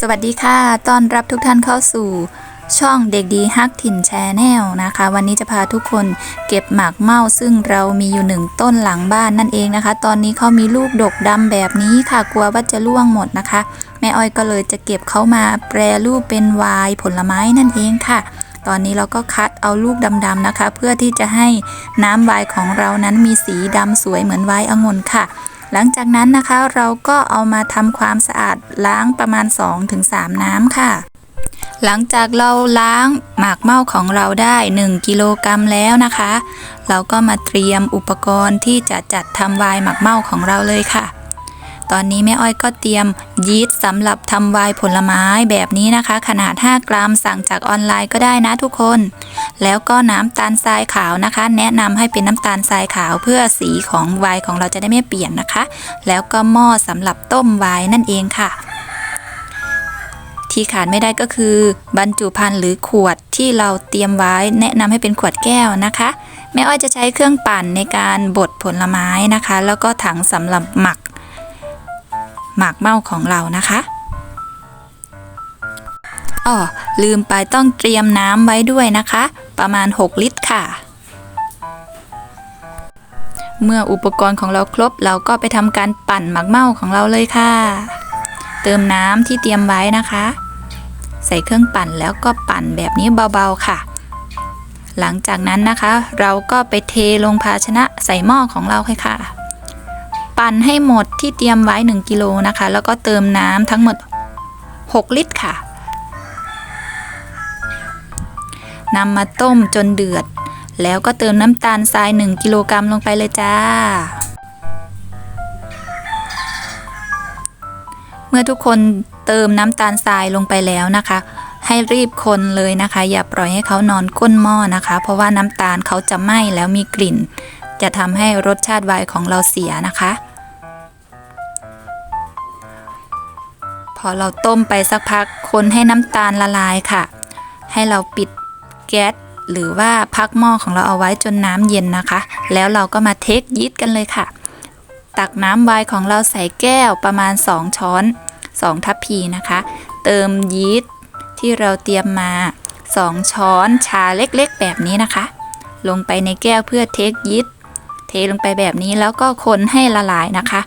สวัสดีค่ะ ต้อนรับทุกท่านเข้าสู่ช่องเด็กดีฮักถิ่นแชแนลนะคะ วันนี้จะพาทุกคนเก็บหมากเม่าซึ่งเรามีอยู่หนึ่งต้นหลังบ้านนั่นเองนะคะ ตอนนี้เขามีลูกดกดำแบบนี้ค่ะ กลัวว่าจะร่วงหมดนะคะ แม่อ้อยก็เลยจะเก็บเขามาแปรรูปเป็นวน์ผลไม้นั่นเองค่ะ ตอนนี้เราก็คัดเอาลูกดำๆนะคะ เพื่อที่จะให้น้ำวน์ของเรานั้นมีสีดำสวยเหมือนวน์องุ่นค่ะ หลังจากนั้นนะคะเราก็เอามาทำความสะอาดล้างประมาณ 2-3 น้ำค่ะ หลังจากเราล้างหมากเม่าของเราได้ 1 กิโลกรัมแล้วนะคะ เราก็มาเตรียมอุปกรณ์ที่จะจัดทำวายหมากเม่าของเราเลยค่ะ ตอนนี้แม่อ้อยก็เตรียมยีสต์สำหรับทำไวน์ผลไม้แบบนี้นะคะ ขนาด 5 กรัมสั่งจากออนไลน์ก็ได้นะทุกคน แล้วก็น้ำตาลทรายขาวนะคะ แนะนำให้เป็นน้ำตาลทรายขาวเพื่อสีของไวน์ของเราจะได้ไม่เปลี่ยนนะคะ แล้วก็หม้อสำหรับต้มไวน์นั่นเองค่ะที่ขาดไม่ได้ก็คือบรรจุภัณฑ์หรือขวดที่เราเตรียมไว้ แนะนำให้เป็นขวดแก้วนะคะ แม่อ้อยจะใช้เครื่องปั่นในการบดผลไม้นะคะ แล้วก็ถังสำหรับหมัก หมากเม่าของเรานะคะอ๋อลืมไปต้องเตรียมน้ำไว้ด้วยนะคะ ประมาณ 6 ลิตรค่ะ เมื่ออุปกรณ์ของเราครบเราก็ไปทำการปั่นหมากเม่าของเราเลยค่ะ เติมน้ำที่เตรียมไว้นะคะ ใส่เครื่องปั่นแล้วก็ปั่นแบบนี้เบาๆค่ะ หลังจากนั้นนะคะ เราก็ไปเทลงภาชนะใส่หม้อของเราค่ะ ปั่นให้หมดที่เตรียมไว้ 1กิโลนะคะ แล้วก็เติมน้ำทั้งหมด 6 ลิตรค่ะนำมาต้มจนเดือด แล้วก็เติมน้ำตาลทราย 1กิโลกรัมลงไปเลยจ้า เมื่อทุกคนเติมน้ำตาลทรายลงไปแล้วนะคะ ให้รีบคนเลยนะคะ อย่าปล่อยให้เขานอนก้นหม้อนะคะ เพราะว่าน้ำตาลเขาจะไหม้แล้วมีกลิ่น จะทำให้รสชาติไวน์ของเราเสียนะคะ อเราต้มไปสักพักคนให้น้ำตาลละลายค่ะ ให้เราปิดแก๊สหรือว่าพักหม้อของเราเอาไว้จนน้ำเย็นนะคะ แล้วเราก็มาเทคยีสต์กันเลยค่ะ ตักน้ำไวน์ของเราใส่แก้วประมาณ 2 ช้อน 2 ทัพพีนะคะ เติมยีสต์ที่เราเตรียมมา 2 ช้อนชาเล็กๆ แบบนี้นะคะ ลงไปในแก้วเพื่อเทคยีสต์เทลงไปแบบนี้แล้วก็คนให้ละลายนะคะ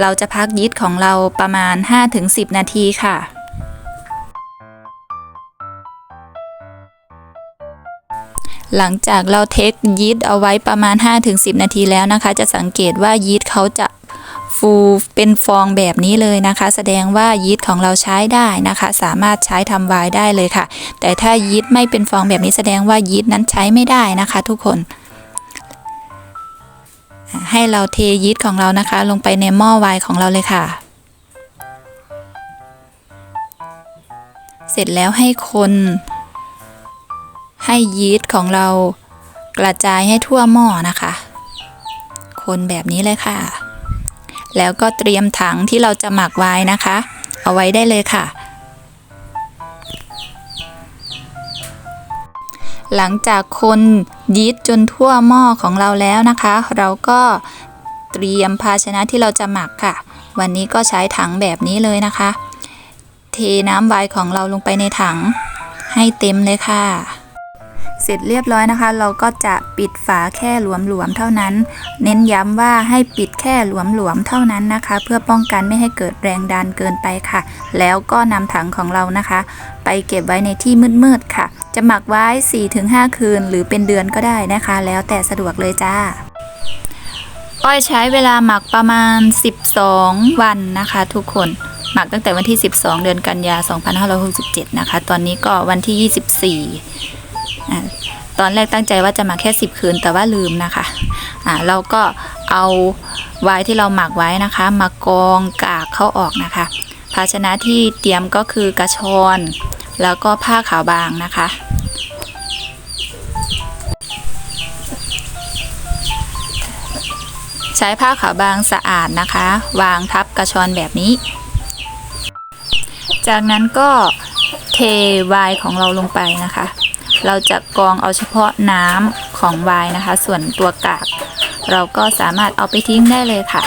เราจะพักยีสต์ของเราประมาณ 5-10 นาทีค่ะ หลังจากเราเทคยีสต์เอาไว้ประมาณ 5-10 นาทีแล้วนะคะ จะสังเกตว่ายีสต์เขาจะฟูเป็นฟองแบบนี้เลยนะคะ แสดงว่ายีสต์ของเราใช้ได้นะคะ สามารถใช้ทำไวน์ได้เลยค่ะ แต่ถ้ายีสต์ไม่เป็นฟองแบบนี้แสดงว่ายีสต์นั้นใช้ไม่ได้นะคะ ทุกคน ให้เราเทยีสต์ของเรานะคะ ลงไปในหม้อไวน์ของเราเลยค่ะ เสร็จแล้วให้คน ให้ยีสต์ของเรากระจายให้ทั่วหม้อนะคะ คนแบบนี้เลยค่ะ แล้วก็เตรียมถังที่เราจะหมักไว้นะคะ เอาไว้ได้เลยค่ะ หลังจากคนยีสต์จนทั่วหม้อของเราแล้วนะคะ เราก็เตรียมภาชนะที่เราจะหมักค่ะ วันนี้ก็ใช้ถังแบบนี้เลยนะคะ เทน้ำไวน์ของเราลงไปในถังให้เต็มเลยค่ะ เสร็จเรียบร้อยนะคะ เราก็จะปิดฝาแค่หลวมๆเท่านั้น เน้นย้ำว่าให้ปิดแค่หลวมๆเท่านั้นนะคะ เพื่อป้องกันไม่ให้เกิดแรงดันเกินไปค่ะ แล้วก็นำถังของเรานะคะ ไปเก็บไว้ในที่มืดๆค่ะ จะหมักไว้ 4-5 คืน หรือเป็นเดือนก็ได้นะคะ แล้วแต่สะดวกเลยจ้าอ้อยใช้เวลาหมักประมาณ 12 วันนะคะ ทุกคนหมักตั้งแต่วันที่ 12 เดือนกันยา 2567 นะคะ ตอนนี้ก็วันที่ 24อ่ ตอนแรกตั้งใจว่าจะมักแค่ 10 คืนแต่ว่าลืมนะคะอ่าเราก็เอาไวน์ที่เราหมักไว้นะคะ มากองกากเข้าออกนะคะ ภาชนะที่เตรียมก็คือกระชอน แล้วก็ผ้าขาวบางนะคะใช้ผ้าขาวบางสะอาดนะคะ วางทับกระชอนแบบนี้ จากนั้นก็เทไวน์ของเราลงไปนะคะ เราจะกรองเอาเฉพาะน้ำของไวน์นะคะ ส่วนตัวกาก เราก็สามารถเอาไปทิ้งได้เลยค่ะ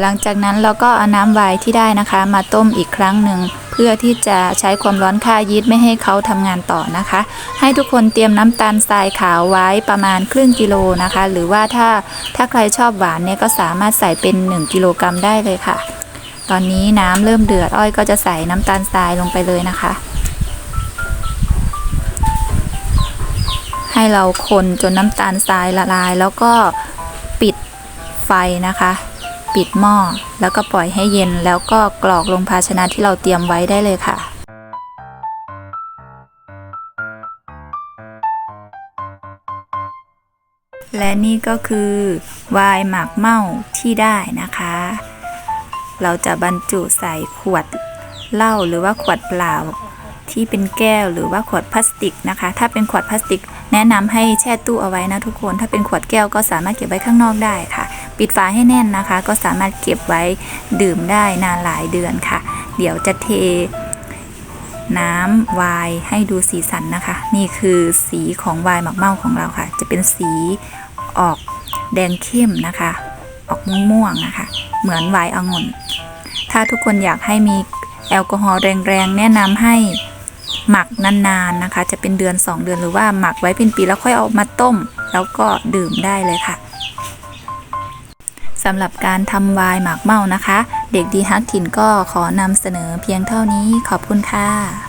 หลังจากนั้นเราก็เอาน้ำไวน์ที่ได้นะคะ มาต้มอีกครั้งหนึ่งเพื่อที่จะใช้ความร้อนฆ่ายีสต์ไม่ให้เขาทำงานต่อนะคะ ให้ทุกคนเตรียมน้ำตาลทรายขาวไว้ประมาณครึ่งกิโลนะคะ หรือว่าถ้าถ้าใครชอบหวานเนี่ยก็สามารถใส่เป็น 1 กิโลกรัมได้เลยค่ะ ตอนนี้น้ำเริ่มเดือดอ้อยก็จะใส่น้ำตาลทรายลงไปเลยนะคะ ให้เราคนจนน้ำตาลทรายละลาย แล้วก็ปิดไฟนะคะ ปิดหม้อแล้วก็ปล่อยให้เย็นแล้วก็กรอกลงภาชนะที่เราเตรียมไว้ได้เลยค่ะและนี่ก็คือวน์หมักเมาที่ได้นะคะ เราจะบรรจุใส่ขวดเหล้าหรือว่าขวดเปล่า ที่เป็นแก้วหรือว่าขวดพลาสติกนะคะ ถ้าเป็นขวดพลาสติก แนะนำให้แช่ตู้เอาไว้นะทุกคน ถ้าเป็นขวดแก้วก็สามารถเก็บไว้ข้างนอกได้ค่ะ ปิดฝาให้แน่นนะคะ ก็สามารถเก็บไว้ดื่มได้นานหลายเดือนค่ะ เดี๋ยวจะเทน้ำไวน์ให้ดูสีสันนะคะ นี่คือสีของไวน์หมักเมาของเราค่ะ จะเป็นสีออกแดงเข้มนะคะ ออกม่วงๆนะคะ เหมือนไวน์องุ่น ถ้าทุกคนอยากให้มีแอลกอฮอล์แรงๆ แนะนำให้ หมักนานๆนะคะ จะเป็นเดือน 2 เดือนหรือว่าหมักไว้เป็นปีแล้วค่อยเอามาต้ม แล้วก็ดื่มได้เลยค่ะสำหรับการทำวายหมักเมานะคะ เด็กดีฮักถิ่นก็ขอนำเสนอเพียงเท่านี้ขอบคุณค่ะ